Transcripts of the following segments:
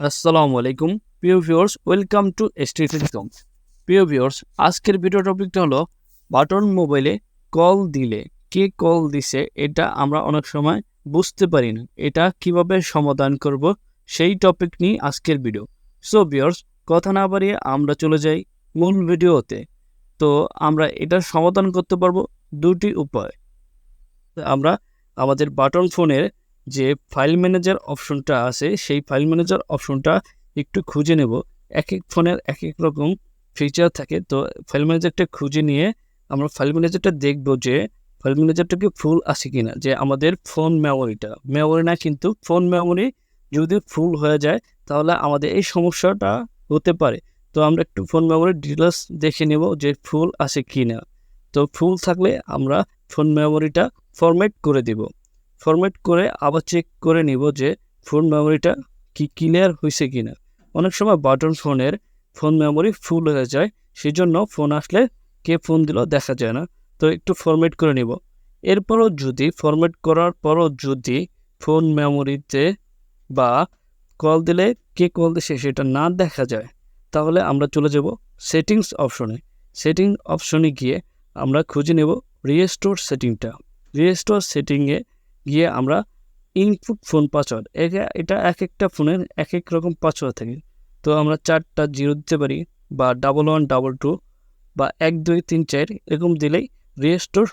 আসসালামু আলাইকুম, প্রিয় ভিউয়ার্স ওয়েলকাম টু এস্টেটিকম প্রিয় ভিউয়ার্স আজকের ভিডিও টপিকটা হলো বাটন মোবাইলে কল দিলে কে কল দিছে এটা আমরা অনেক সময় বুঝতে পারি না। এটা কীভাবে সমাধান করব সেই টপিক নিয়ে আজকের ভিডিও সো ভিউয়ার্স কথা না বাড়িয়ে আমরা চলে যাই মূল ভিডিওতে তো আমরা এটা সমাধান করতে পারব দুটি উপায়। আমরা আমাদের বাটন ফোনের যে ফাইল ম্যানেজার অপশনটা আছে, সেই ফাইল ম্যানেজার অপশনটা একটু খুঁজে নেব। এক এক ফোনের এক এক রকম ফিচার থাকে, তো ফাইল ম্যানেজারটা খুঁজে নিয়ে আমরা ফাইল ম্যানেজারটা দেখব যে ফাইল ম্যানেজারটাকে ফুল আছে কিনা। যে আমাদের ফোন মেমোরিটা মেমোরি না কিন্তু ফোন মেমোরি যদি ফুল হয়ে যায়, তাহলে আমাদের এই সমস্যাটা হতে পারে। তো আমরা একটু ফোন মেমোরি ডিটেলস দেখে নেব যে ফুল আছে কি না তো ফুল থাকলে আমরা ফোন মেমোরিটা ফরম্যাট করে দিব। ফরম্যাট করে আবার চেক করে নিব যে ফোন মেমোরিটা কি ক্লিয়ার হয়েছে কি না অনেক সময় বাটন ফোনের ফোন মেমোরি ফুল হয়ে যায় সেই জন্য ফোন আসলে কে ফোন দিল দেখা যায় না। তো একটু ফরম্যাট করে নিব। এরপরও যদি ফরম্যাট করার পরও যদি ফোন মেমোরিতে বা কল দিলে কে কল দিছে সেটা না দেখা যায়, তাহলে আমরা চলে যাব সেটিংস অপশনে সেটিং অপশনে গিয়ে আমরা খুঁজে নেব রিস্টোর সেটিংটা রিস্টোর সেটিংয়ে গিয়ে আমরা ইনপুট ফোন পাসওয়ার্ড এটা এক একটা ফোনের এক এক রকম পাসওয়ার্ড থাকে। তো আমরা চারটা জিরো দিতে পারি বা ডাবল ওয়ান ডাবল টু বা এক, দুই, তিন, চার এরকম দিলেই রিস্টোর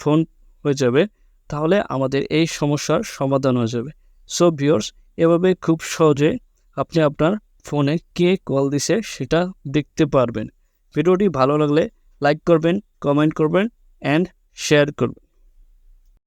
ফোন হয়ে যাবে। তাহলে আমাদের এই সমস্যার সমাধান হয়ে যাবে। সো ভিওর্স এভাবে খুব সহজে আপনি আপনার ফোনে কে কল দিছে সেটা দেখতে পারবেন। ভিডিওটি ভালো লাগলে লাইক করবেন কমেন্ট করবেন অ্যান্ড শেয়ার করবেন।